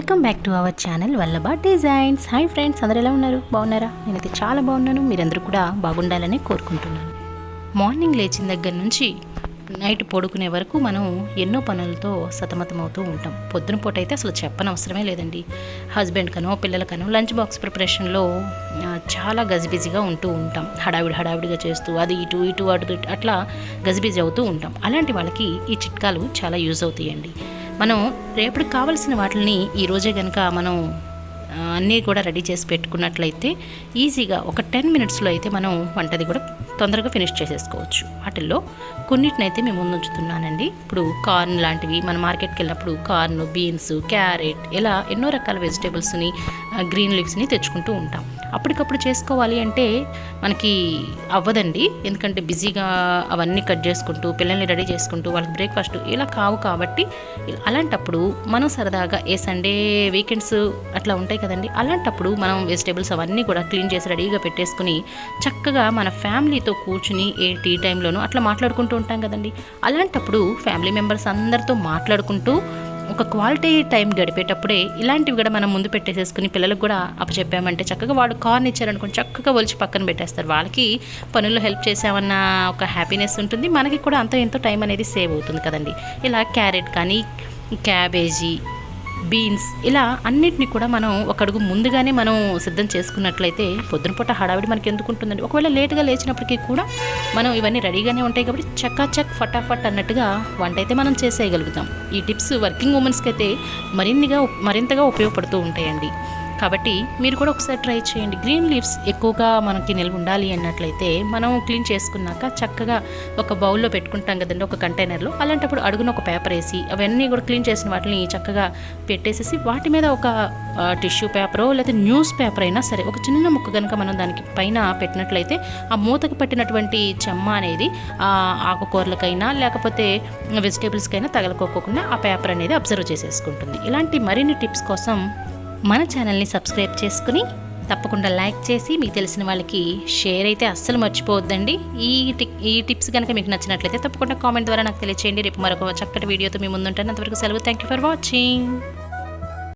Welcome back to our channel Vallabha designs. Hi friends అందరు ఎలా ఉన్నారు? బాగున్నారా? నేనైతే చాలా బాగున్నాను. మీరందరూ కూడా బాగుండాలని కోరుకుంటున్నాను. మార్నింగ్ లేచిన దగ్గర నుంచి నైట్ పడుకునే వరకు మనం ఎన్నో పనులతో సతమతమవుతూ ఉంటాం. పొద్దున పూట అయితే అసలు చెప్పనవసరమే లేదండి. హస్బెండ్ కనో పిల్లలకనో లంచ్ బాక్స్ ప్రిపరేషన్లో చాలా గజిబిజిగా ఉంటూ ఉంటాం. హడావిడి హడావిడిగా చేస్తూ అది ఇటు ఇటు అటు ఇటు అట్లా గజిబిజి అవుతూ ఉంటాం. అలాంటి వాళ్ళకి ఈ చిట్కాలు చాలా యూజ్ అవుతాయండి. మనం రేపటికి కావాల్సిన వాటిని ఈ రోజే కనుక మనం అన్నీ కూడా రెడీ చేసి పెట్టుకున్నట్లయితే ఈజీగా ఒక టెన్ మినిట్స్లో అయితే మనం వంటది కూడా తొందరగా ఫినిష్ చేసేసుకోవచ్చు. వాటిల్లో కొన్నిటినైతే మేము ముందు ఉంచుతున్నానండి ఇప్పుడు కార్న్ లాంటివి మన మార్కెట్కి వెళ్ళినప్పుడు కార్న్ బీన్స్ క్యారెట్ ఇలా ఎన్నో రకాల వెజిటేబుల్స్ని గ్రీన్ లీవ్స్ని తెచ్చుకుంటూ ఉంటాం. అప్పటికప్పుడు చేసుకోవాలి అంటే మనకి అవ్వదండి. ఎందుకంటే బిజీగా అవన్నీ కట్ చేసుకుంటూ పిల్లల్ని రెడీ చేసుకుంటూ వాళ్ళకి బ్రేక్ఫాస్ట్ ఇలా కావు కాబట్టి అలాంటప్పుడు మనం సరదాగా ఏ సండే వీకెండ్స్ అట్లా ఉంటాయి కదండి. అలాంటప్పుడు మనం వెజిటేబుల్స్ అవన్నీ కూడా క్లీన్ చేసి రెడీగా పెట్టేసుకుని చక్కగా మన ఫ్యామిలీతో కూర్చుని ఏ టీ టైంలోనూ అట్లా మాట్లాడుకుంటూ ఉంటాం కదండి. అలాంటప్పుడు ఫ్యామిలీ మెంబర్స్ అందరితో మాట్లాడుకుంటూ ఒక క్వాలిటీ టైం గడిపేటప్పుడే ఇలాంటివి కూడా మనం ముందు పెట్టేసేసుకుని పిల్లలకు కూడా అప్పచెప్పామంటే చక్కగా వాడు కార్న్ ఇచ్చారనుకోండి చక్కగా ఒలిచి పక్కన పెట్టేస్తారు. వాళ్ళకి పనుల్లో హెల్ప్ చేసామన్న ఒక హ్యాపీనెస్ ఉంటుంది. మనకి కూడా అంతో ఎంతో టైం అనేది సేవ్ అవుతుంది కదండి. ఇలా క్యారెట్ కానీ క్యాబేజీ బీన్స్ ఇలా అన్నిటిని కూడా మనం ఒక అడుగు ముందుగానే మనం సిద్ధం చేసుకున్నట్లయితే పొద్దునపూట హడావిడి మనకి ఎందుకు ఉంటుందండి ఒకవేళ లేట్గా లేచినప్పటికీ కూడా మనం ఇవన్నీ రెడీగానే ఉంటాయి కాబట్టి చక్కా చక్ ఫటాఫట్ అన్నట్టుగా వంట అయితే మనం చేసేయగలుగుతాం. ఈ టిప్స్ వర్కింగ్ ఉమెన్స్కి అయితే మరిన్నిగా మరింతగా ఉపయోగపడుతూ ఉంటాయండి. కాబట్టి మీరు కూడా ఒకసారి ట్రై చేయండి. గ్రీన్ లీవ్స్ ఎక్కువగా మనకి నిల్వ ఉండాలి అన్నట్లయితే మనం క్లీన్ చేసుకున్నాక చక్కగా ఒక బౌల్లో పెట్టుకుంటాం కదండి ఒక కంటైనర్లో. అలాంటప్పుడు అడుగున ఒక పేపర్ వేసి అవన్నీ కూడా క్లీన్ చేసిన వాటిని చక్కగా పెట్టేసేసి వాటి మీద ఒక టిష్యూ పేపరో లేదా న్యూస్ పేపర్ అయినా సరే ఒక చిన్న ముక్క కనుక మనం దానికి పైన పెట్టినట్లయితే ఆ మూతకు పట్టినటువంటి చెమ్మ అనేది ఆ ఆకుకూరలకైనా లేకపోతే వెజిటేబుల్స్కైనా తగలకోకుండా ఆ పేపర్ అనేది అబ్జర్వ్ చేసేసుకుంటుంది. ఇలాంటి మరిన్ని టిప్స్ కోసం మన ఛానల్ని సబ్స్క్రైబ్ చేసుకుని తప్పకుండా లైక్ చేసి మీకు తెలిసిన వాళ్ళకి షేర్ అయితే అస్సలు మర్చిపోవద్దండి. ఈ టి- ఈ టిప్స్ కనుక మీకు నచ్చినట్లయితే తప్పకుండా కామెంట్ ద్వారా నాకు తెలియచేయండి. రేపు మరొక చక్కటి వీడియోతో మీ ముందుంటాను. అంతవరకు సెలవు. Thank you for watching